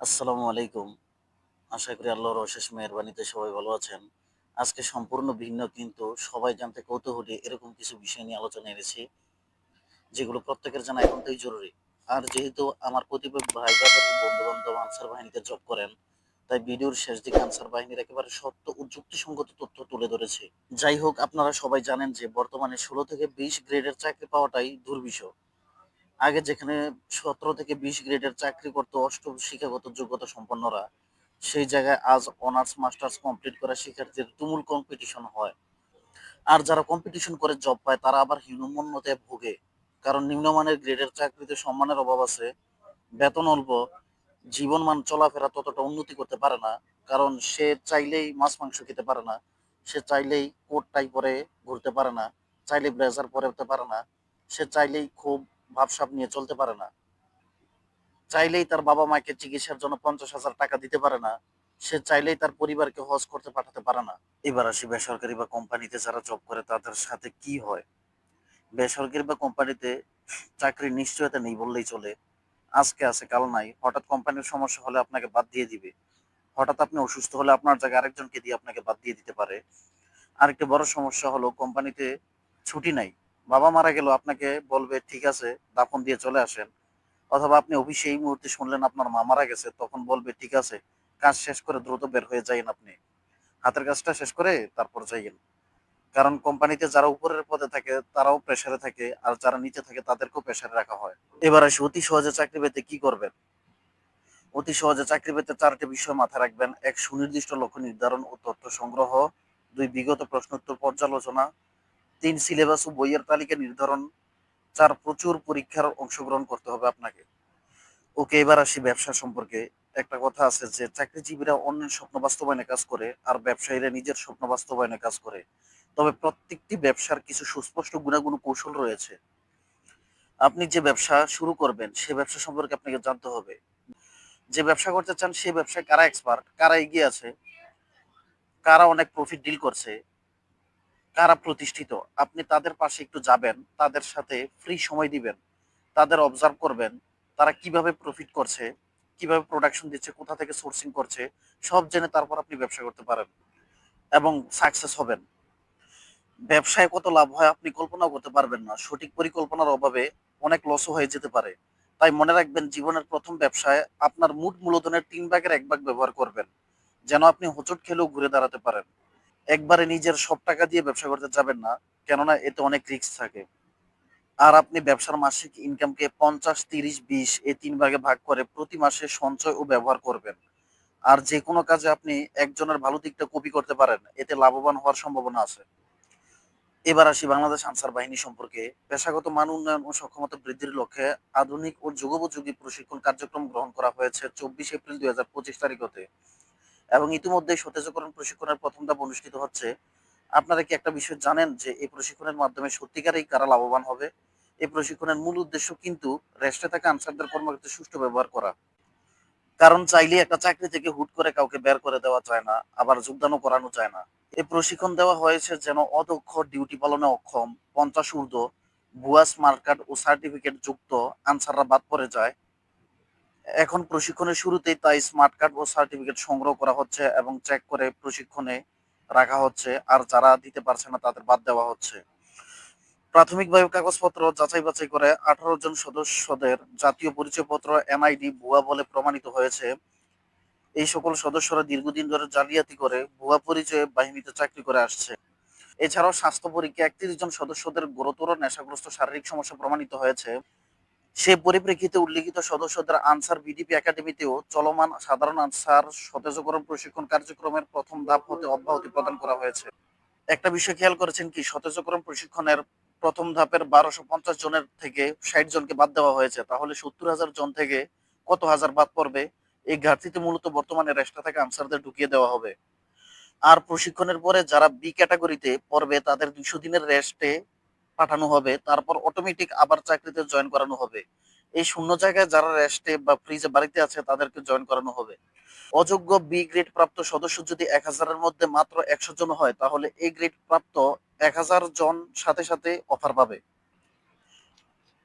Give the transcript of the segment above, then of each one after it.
আসসালামু আলাইকুম। আশা করি আল্লাহর অশেষ মেহরবানিতে সবাই ভালো আছেন। আজকে সম্পূর্ণ ভিন্ন কিন্তু সবাই জানতে কৌতূহলী এরকম কিছু বিষয় নিয়ে আলোচনা এনেছি, যেগুলো প্রত্যেকের জানা একান্তই জরুরি। আর যেহেতু আমার প্রতিপক্ষ ভাই বা বন্ধু বান্ধব আনসার বাহিনীতে জব করেন, তাই ভিডিওর শেষ দিকে আনসার বাহিনীর একেবারে সত্য ও যুক্তিসঙ্গত তথ্য তুলে ধরেছে। যাই হোক, আপনারা সবাই জানেন যে বর্তমানে ষোলো থেকে বিশ গ্রেডের চাকরি পাওয়াটাই দুর্বিষহ। আগে যেখানে সতেরো থেকে বিশ গ্রেডের চাকরি করতো, অষ্টম শিক্ষাগত যোগ্যতা সম্পন্নরা, সেই জায়গায় আজ অনার্স মাস্টার্স কমপ্লিট করা শিক্ষার্থীদের তুমুল কম্পিটিশন হয়। আর যারা কম্পিটিশন করে জব পায়, তারা আবার হীনমন্যতে ভোগে। কারণ নিম্নমানের গ্রেডের চাকরিতে সম্মানের অভাব আছে। বেতন অল্প, জীবনমান চলাফেরা ততটা উন্নতি করতে পারে না। কারণ সে চাইলেই মাছ, মাংস খেতে পারে না। সে চাইলেই কোট টাই পরে ঘুরতে পারে না। চাইলে ব্লেজার পরে উঠতে পারে না। সে চাইলেই খুব ভাবসাব নিয়ে চলতে পারে না। চাইলেই তার বাবা মাকে চিকিৎসার জন্য পঞ্চাশ হাজার টাকা দিতে পারে না। সে চাইলেই তার পরিবারকে হজ করতে পাঠাতে পারে না। এবার আসি বেসরকারি বা কোম্পানিতে যারা জব করে, তাদের সাথে কি হয়? বেসরকারি বা কোম্পানিতে চাকরির নিশ্চয়তা নেই বললেই চলে। আজকে আছে, কাল নাই। হঠাৎ কোম্পানির সমস্যা হলে আপনাকে বাদ দিয়ে দিবে। হঠাৎ আপনি অসুস্থ হলে আপনার জায়গায় আরেকজনকে দিয়ে আপনাকে বাদ দিয়ে দিতে পারে। আরেকটা বড় সমস্যা হলো, কোম্পানিতে ছুটি নাই। বাবা মারা গেল, আপনাকে বলবে, ঠিক আছে, দাফন দিয়ে চলে আসেন। অথবা আপনি অফিসে এই মুহূর্তে শুনলেন আপনার মা মারা গেছে, তখন বলবে, ঠিক আছে, কাজ শেষ করে দ্রুত বের হয়ে যাইন আপনি। হাতের কাজটা শেষ করে তারপর যাইয়েন। কারণ কোম্পানিতে যারা উপরের পদে থাকে, তারাও প্রেসারে থাকে, আর যারা নিচে থাকে, তাদেরকেও প্রেসারে রাখা হয়। এবার আসি, অতি সহজে চাকরি পেতে কি করবেন? অতি সহজে চাকরি পেতে চারটি বিষয় মাথায় রাখবেন। এক, সুনির্দিষ্ট লক্ষ্য নির্ধারণ ও তথ্য সংগ্রহ। দুই, বিগত প্রশ্নোত্তর পর্যালোচনা। তিন সিলেবাস ও বইয়ের তালিকা নির্ধারণ, চার প্রচুর পরীক্ষার অংশগ্রহণ করতে হবে আপনাকে। ওকে, এবার আসি ব্যবসা সম্পর্কে। একটা কথা আছে যে, চাকরিজীবীরা অন্যের স্বপ্ন বাস্তবায়নে কাজ করে আর ব্যবসায়ীরা নিজের স্বপ্ন বাস্তবায়নে কাজ করে। তবে প্রত্যেকটি ব্যবসার কিছু সুস্পষ্ট গুণাগুণ কৌশল রয়েছে। আপনি যে ব্যবসা শুরু করবেন, সে ব্যবসা সম্পর্কে আপনাকে জানতে হবে। যে ব্যবসা করতে চান সেই ব্যবসায় কারা এক্সপার্ট কারা এগিয়ে আছে, কারা অনেক প্রফিট ডিল করছে কারা প্রতিষ্ঠিত। আপনি তাদের পাশে একটু যাবেন, তাদের সাথে ফ্রি সময় দিবেন, তাদের অবজার্ভ করবেন, তারা কীভাবে প্রফিট করছে, কীভাবে প্রোডাকশন দিচ্ছে, কোথা থেকে সোর্সিং করছে, সব জেনে তারপর আপনি ব্যবসা করতে পারেন এবং সাকসেস হবেন। ব্যবসায় কত লাভ হয় আপনি কল্পনাও করতে পারবেন না। সঠিক পরিকল্পনার অভাবে অনেক লসও হয়ে যেতে পারে। তাই মনে রাখবেন, জীবনের প্রথম ব্যবসায় আপনার মূট মূলধনের তিন ভাগের এক ভাগ ব্যবহার করবেন। যেন আপনি হোঁচট খেলেও ঘুরে দাঁড়াতে পারেন। একবারে নিজের সব টাকা দিয়ে ব্যবসা করতে যাবেন না, কেননা এতে অনেক রিস্ক থাকে। আর আপনি ব্যবসার মাসিক ইনকামকে পঞ্চাশ, তিরিশ, বিশ এই তিন ভাগে ভাগ করে প্রতি মাসে সঞ্চয় ও ব্যবহার করবেন। আর যে কোনো কাজে আপনি একজনের ভালো দিকটা কপি করতে পারেন, এতে লাভবান হওয়ার সম্ভাবনা আছে। এবার আসি বাংলাদেশ আনসার বাহিনী সম্পর্কে। পেশাগত মান উন্নয়ন ও সক্ষমতা বৃদ্ধির লক্ষ্যে আধুনিক ও যুগোপযোগী প্রশিক্ষণ কার্যক্রম গ্রহণ করা হয়েছে চব্বিশ এপ্রিল দুই হাজার পঁচিশ তারিখ হতে। এবং ইতিমধ্যে সতেজকরণ প্রশিক্ষণের প্রথম ধাপ অনুষ্ঠিত হচ্ছে। আপনারা কি একটা বিষয় জানেন যে এই প্রশিক্ষণের মাধ্যমে সত্যিকারেই কারা লাভবান হবে? এই প্রশিক্ষণের মূল উদ্দেশ্য কিন্তু রেস্টে থাকা আনসারদের কর্মক্ষেত্রে সুষ্ঠু ব্যবহার করা। কারণ চাইলে একটা চাকরি থেকে হুট করে কাউকে বের করে দেওয়া যায় না, আবার যোগদানও করানো যায় না। এই প্রশিক্ষণ দেওয়া হয়েছে যেন অদক্ষ, ডিউটি পালনে অক্ষম, পঞ্চাশ ঊর্ধ্ব ভুয়া স্মার্ট কার্ড ও সার্টিফিকেট যুক্ত আনসাররা বাদ পড়ে যায়। এখন প্রশিক্ষণের শুরুতেই তাই স্মার্ট কার্ড ও সার্টিফিকেট সংগ্রহ করা হচ্ছে এবং চেক করে প্রশিক্ষণে রাখা হচ্ছে। আর যারা দিতে পারছে না, তাদের বাদ দেওয়া হচ্ছে। প্রাথমিকভাবে কাগজপত্র যাচাই বাছাই করে আঠারো জন সদস্যদের জাতীয় পরিচয়পত্র এনআইডি ভুয়া বলে প্রমাণিত হয়েছে। এই সকল সদস্যরা দীর্ঘদিন ধরে জালিয়াতি করে ভুয়া পরিচয়ে বাহিনীতে চাকরি করে আসছে। এছাড়াও স্বাস্থ্য পরীক্ষা একত্রিশ জন সদস্যদের গুরুতর নেশাগ্রস্ত শারীরিক সমস্যা প্রমাণিত হয়েছে। সে পরিপ্রেক্ষিতে উল্লিখিত সদস্যদের আনসার বিডিপি একাডেমিতেও চলমান সাধারণ আনসার সতেজকরণ প্রশিক্ষণ কার্যক্রমের প্রথম ধাপ হতে অব্যাহতি প্রদান করা হয়েছে। একটা বিষয় খেয়াল করেছেন কি, সতেজকরণ প্রশিক্ষণের প্রথম ধাপের বারোশো পঞ্চাশ জনের থেকে ষাট জনকে বাদ দেওয়া হয়েছে। তাহলে সত্তর হাজার জন থেকে কত হাজার বাদ পড়বে? এই ঘাটতিতে মূলত বর্তমানে রেস্টা থেকে আনসারদের ঢুকিয়ে দেওয়া হবে। আর প্রশিক্ষণের পরে যারা বি ক্যাটাগরিতে পড়বে, তাদের দুইশো দিনের রেস্টে পাঠানো হবে, তারপর অটোমেটিক আবার চাকরিতে জয়েন করানো হবে। এই শূন্য জায়গায় যারা রেস্টে বা ফ্রিজে বাড়িতে আছে, তাদেরকে জয়েন করানো হবে। অযোগ্য বি গ্রেড প্রাপ্ত সদস্য যদি এক হাজারের মধ্যে মাত্র একশো জন হয়, তাহলে এ গ্রেড প্রাপ্ত এক হাজার জন সাথে সাথে অফার পাবে।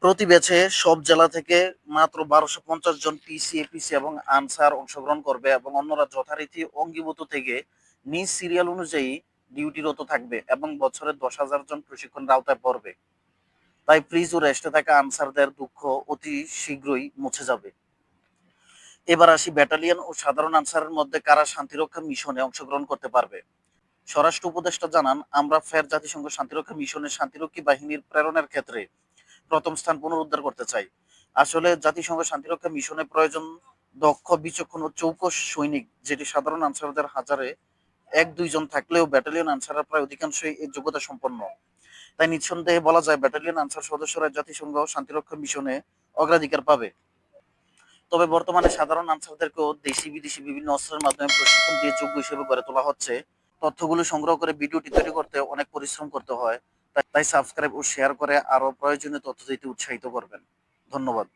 প্রতি ব্যাচে সব জেলা থেকে মাত্র বারোশো পঞ্চাশ জন পিসি এপিসি এবং আনসার অংশগ্রহণ করবে এবং অন্যরা যথারীতি অঙ্গীভূত থেকে নিজ সিরিয়াল অনুযায়ী ডিউটিরত থাকবে এবং বছরে দশ হাজার জন প্রশিক্ষণের আওতায় পড়বে। তাই প্লিজ ও রেস্টে থাকা আনসারদের দুঃখ অতি শীঘ্রই মুছে যাবে। এবার আসি ব্যাটালিয়ন ও সাধারণ আনসারের মধ্যে কারা শান্তিরক্ষা মিশনে অংশগ্রহণ করতে পারবে। স্বরাষ্ট্র উপদেষ্টা জানান, আমরা ফের জাতিসংঘ শান্তিরক্ষা মিশনের শান্তিরক্ষী বাহিনীর প্রেরণের ক্ষেত্রে প্রথম স্থান পুনরুদ্ধার করতে চাই। আসলে জাতিসংঘ শান্তিরক্ষা মিশনে প্রয়োজন দক্ষ, বিচক্ষণ ও চৌকস সৈনিক, যেটি সাধারণ আনসারদের হাজারে এক দুইজন থাকলেও ব্যাটালিয়ন আনসাররা প্রায় অধিকাংশই এই যোগ্যতা সম্পন্ন। তাই নিঃসন্দেহে বলা যায় ব্যাটালিয়ন আনসার সদস্যরা জাতিসংঘ শান্তিরক্ষা মিশনে অগ্রাধিকার পাবে। তবে বর্তমানে সাধারণ আনসারদেরকেও দেশি বিদেশি বিভিন্ন অস্ত্রের মাধ্যমে প্রশিক্ষণ দিয়ে যোগ্য হিসেবে গড়ে তোলা হচ্ছে। তথ্যগুলো সংগ্রহ করে ভিডিওটি তৈরি করতে অনেক পরিশ্রম করতে হয়। তাই- সাবস্ক্রাইব ও শেয়ার করে আরও প্রয়োজনীয় তথ্য দিতে উৎসাহিত করবেন। ধন্যবাদ।